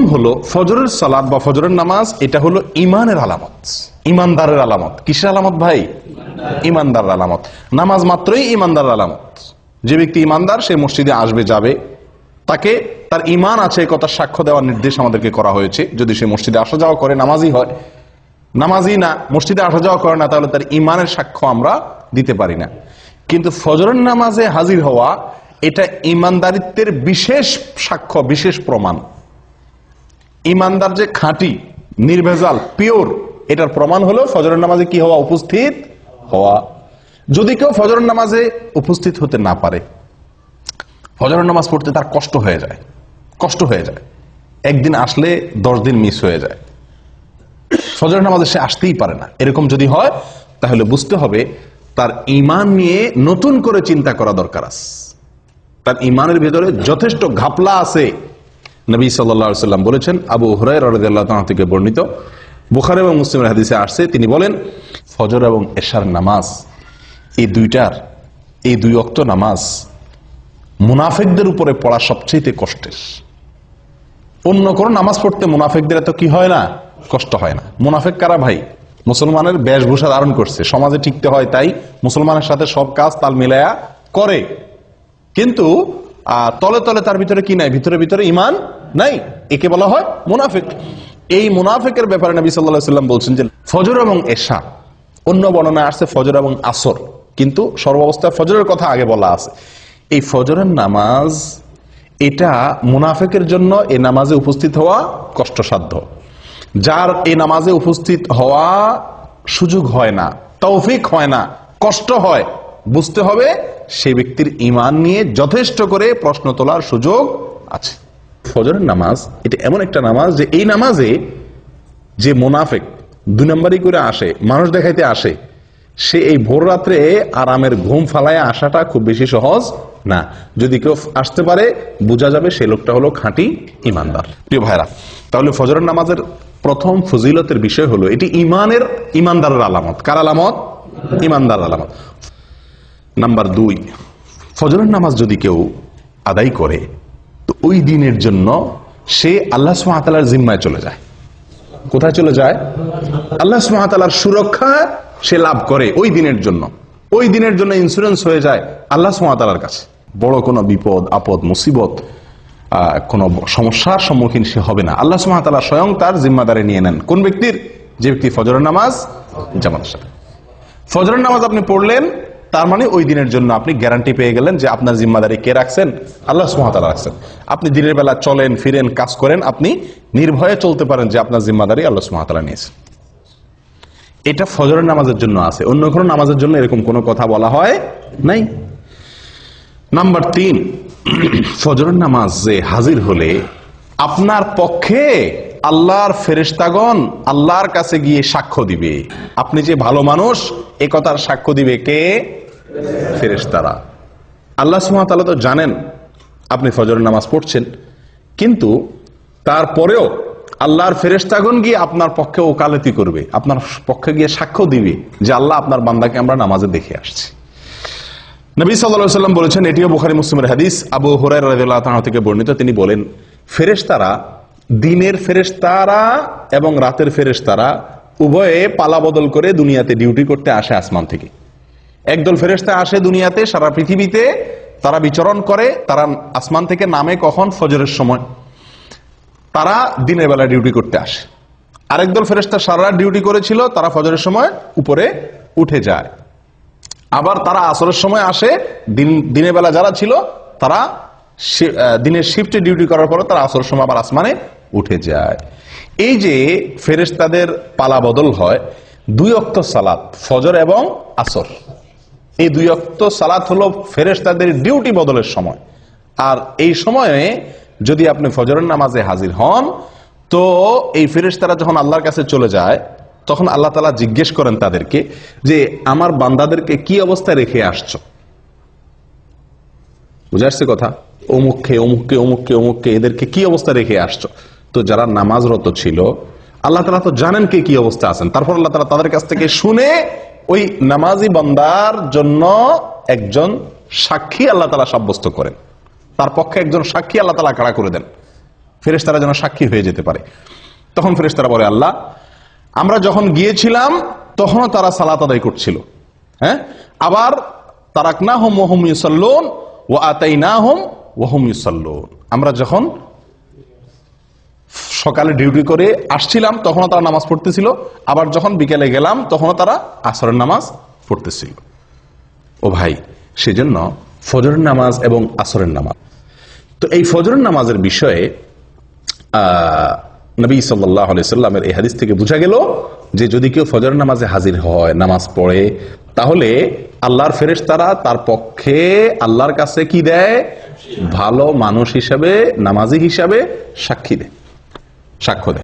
প্রথম হলো ফজরের সালাদ বা ফজরের নামাজ, এটা হলো ইমানের আলামত। ইমানদারের আলামত। কিসের আলামত ভাই? ইমানদারের আলামত। নামাজ মাত্রই ইমানদারের আলামত। যে ব্যক্তি ইমানদার, সে মসজিদে আসবে, যাবে। তাকে তার ইমান আছে কথা সাক্ষ্য দেওয়ার নির্দেশ আমাদেরকে করা হয়েছে। যদি সে মসজিদে আসা যাওয়া করে, নামাজই হয়। নামাজই না, মসজিদে আসা যাওয়া করে না, তাহলে তার ইমানের সাক্ষ্য আমরা দিতে পারি না। কিন্তু ফজরের নামাজে হাজির হওয়া, এটা ইমানদারিত্বের বিশেষ সাক্ষ্য, বিশেষ প্রমাণ। ইমানদার যে খাঁটি, নির্ভেজাল, পিওর, এটার প্রমাণ হলো ফজরের নামাজে কি হওয়া উপস্থিত? হওয়া। যদি কেউ ফজরের নামাজে উপস্থিত হতে না পারে, ফজরের নামাজ পড়তে তার কষ্ট হয়ে যায়, কষ্ট হয়ে যায়। একদিন আসলে দশ দিন মিস হয়ে যায়। ফজরের নামাজে সে আসতেই পারে না। এরকম যদি হয়, তাহলে বুঝতে হবে তার ইমান নিয়ে নতুন করে চিন্তা করা দরকার আছে। তার ইমানের ভেতরে যথেষ্ট ঘাপলা আছে। নবী সাল্লাহ সাল্লাম বলেছেন, আবু হরাই থেকে বর্ণিত, বুখার এবং মুসলিমের হাদিসে আসছে, তিনি বলেন, ফজর এবং এশার নামাজ, এই দুইটার, এই দুই অক্ত নামাজ মুনাফেকদের উপরে পড়া সবচেয়ে কষ্টের। অন্য কোনো নামাজ পড়তে মুনাফেকদের এত কি হয় না? কষ্ট হয় না। মুনাফেক কারা ভাই? মুসলমানের বেশভূষা ধারণ করছে। সমাজে টিকতে হয় তাই মুসলমানের সাথে সব কাজ তাল মিলায়া করে। কিন্তু আহ, তলে তলে তার ভিতরে কি নাই? ভিতরে ভিতরে ইমান নাই। একে বলা হয় মুনাফিক। এই মুনাফিকের ব্যাপারে নবী সাল্লাম বলছেন যে ফজর এবং এশা অন্য বর্ণনা আসছে ফজর এবং আসর। কিন্তু সর্বাবস্থায় ফজরের কথা আগে বলা আছে। এই ফজরের নামাজ এটা মুনাফেকের জন্য এ নামাজে উপস্থিত হওয়া কষ্টসাধ্য। যার এই নামাজে উপস্থিত হওয়া সুযোগ হয় না তৌফিক হয় না কষ্ট হয় বুঝতে হবে সেই ব্যক্তির ইমান নিয়ে যথেষ্ট করে প্রশ্ন তোলার সুযোগ আছে। ফজরের নামাজ, এটা এমন একটা নামাজ যে এই নামাজে যে মোনাফেক দুই নম্বরই করে আসে, মানুষ দেখাইতে আসে, সে এই ভোর রাত্রে আরামের ঘুম ফালায় আসাটা খুব বেশি সহজ না। যদি কেউ আসতে পারে, বোঝা যাবে সে লোকটা হলো খাঁটি ইমানদার প্রিয় ভাইরা তাহলে ফজরের নামাজের প্রথম ফজিলতের বিষয় হলো, এটি ইমানের ইমানদারের আলামত। কার আলামত? ইমানদার আলামত। নাম্বার দুই, ফজরের নামাজ যদি কেউ আদায় করে, তো ওই দিনের জন্য সে আল্লাহ সুমাতালার জিম্মায় চলে যায়। কোথায় চলে যায়? আল্লাহ সুমাতালার সুরক্ষা সে লাভ করে ওই দিনের জন্য। ওই দিনের জন্য ইন্স্যুরেন্স হয়ে যায় আল্লাহ সুমাতালার কাছে। বড় কোনো বিপদ, আপদ, মুসিবত কোনো সমস্যার সম্মুখীন সে হবে না। আল্লাহ সুমাতালা স্বয়ং তার জিম্মাদারে নিয়ে নেন। কোন ব্যক্তির? যে ব্যক্তি ফজরের নামাজ জামাতের সাথে। ফজরের নামাজ আপনি পড়লেন তার মানে ওই দিনের জন্য আপনি গ্যারান্টি পেয়ে গেলেন যে আপনার জিম্মাদারি কে রাখছেন? আল্লাহ সুহাতালা রাখছেন। আপনি দিনের বেলা চলেন, ফিরেন, কাজ করেন, আপনি নির্ভয়ে চলতে পারেন যে আপনার জিম্মাদারি আল্লাহ সুহাতালা নিয়েছেন। এটা ফজরের নামাজের জন্য আছে। অন্য কোনো নামাজের জন্য এরকম কোনো কথা বলা হয় নাই? নাম্বার তিন, ফজরের নামাজে হাজির হলে আপনার পক্ষে আল্লাহর ফেরেশতাগণ আল্লাহর কাছে গিয়ে সাক্ষ্য দিবে। আপনি যে ভালো মানুষ, এ কথার সাক্ষ্য দিবে কে? ফেরেশতারা। আল্লাহ সুমাতালা তো জানেন আপনি ফজরের নামাজ পড়ছেন, কিন্তু তারপরেও আল্লাহর ফেরেশতাগণ গিয়ে আপনার পক্ষে ওকালতি করবে, আপনার পক্ষে গিয়ে সাক্ষ্য দিবে যে আল্লাহ আপনার বান্দাকে আমরা নামাজে দেখে আসছি। নবী সাল্লাম বলেছেন, এটিও বুখারি মুসলিমের হাদিস, আবু হুরাই রাদিয়াল্লাহু থেকে বর্ণিত, তিনি বলেন, ফেরেশতারা দিনের ফেরেশতারা এবং রাতের ফেরেশতারা উভয়ে পালা বদল করে দুনিয়াতে ডিউটি করতে আসে আসমান থেকে। একদল ফেরেশতা আসে দুনিয়াতে, সারা পৃথিবীতে, তারা বিচরণ করে, তারা আসমান থেকে নামে কখন? ফজরের সময়। তারা দিনের বেলা ডিউটি করতে আসে। আরেক দল ফেরেশতা সারা ডিউটি করেছিল, তারা ফজরের সময় উপরে উঠে যায়। আবার তারা আসরের সময় আসে, দিন, দিনের বেলা যারা ছিল, তারা দিনের শিফটে ডিউটি করার পরে তারা আসরের সময় আবার আসমানে উঠে যায়। এই যে ফেরেশতাদের পালা বদল হয়, দুই অক্ত সালাত, ফজর এবং আসর। এই দুই অক্ত সালাত হলো ফেরেশতাদের ডিউটি বদলের সময়। আর এই সময়ে যদি আপনি ফজরের নামাজে হাজির হন, তো এই ফেরেশতারা যখন আল্লাহর কাছে চলে যায়, তখন আল্লাহ তালা জিজ্ঞেস করেন তাদেরকে যে, আমার বান্দাদেরকে কি অবস্থায় রেখে আসছো? বুঝে আসছে কথা? অমুককে অমুককে অমুককে অমুককে এদেরকে কি অবস্থা রেখে আসছো? তো যারা নামাজরত ছিল, আল্লাহ তালা তো জানেন কে কি অবস্থা আছেন। তারপর আল্লাহ তালা তাদের কাছ থেকে শুনে ওই নামাজি বন্দার জন্য একজন সাক্ষী আল্লাহ তালা সাব্যস্ত করেন। তার পক্ষে একজন সাক্ষী আল্লাহ তালা কারা করে দেন? ফেরেশতারা যেন সাক্ষী হয়ে যেতে পারে। তখন ফেরেশতারা বলে, আল্লাহ, আমরা যখন গিয়েছিলাম, তখনও তারা সালাত আদায় করছিল। হ্যাঁ? আবার তারাক না হোম ওহম ইউসাল্লোন ও আতাই না হোম ওহম ইউসাল্লোন। আমরা যখন সকালে ডিউটি করে আসছিলাম, তখনও তারা নামাজ পড়তেছিল। আবার যখন বিকেলে গেলাম, তখনও তারা আসরের নামাজ পড়তেছিল। ও ভাই, সেজন্য ফজরের নামাজ এবং আসরের নামাজ। তো এই ফজরের নামাজের বিষয়ে নবী সাল্লাহ সাল্লামের এই হাদিস থেকে বোঝা গেল যে যদি কেউ ফজর নামাজে হাজির হয়, নামাজ পড়ে, তাহলে আল্লাহর ফেরেশ তারা তার পক্ষে আল্লাহর কাছে কি দেয়? ভালো মানুষ হিসাবে, নামাজি হিসাবে সাক্ষী দেয়। সাক্ষ্য দেয়।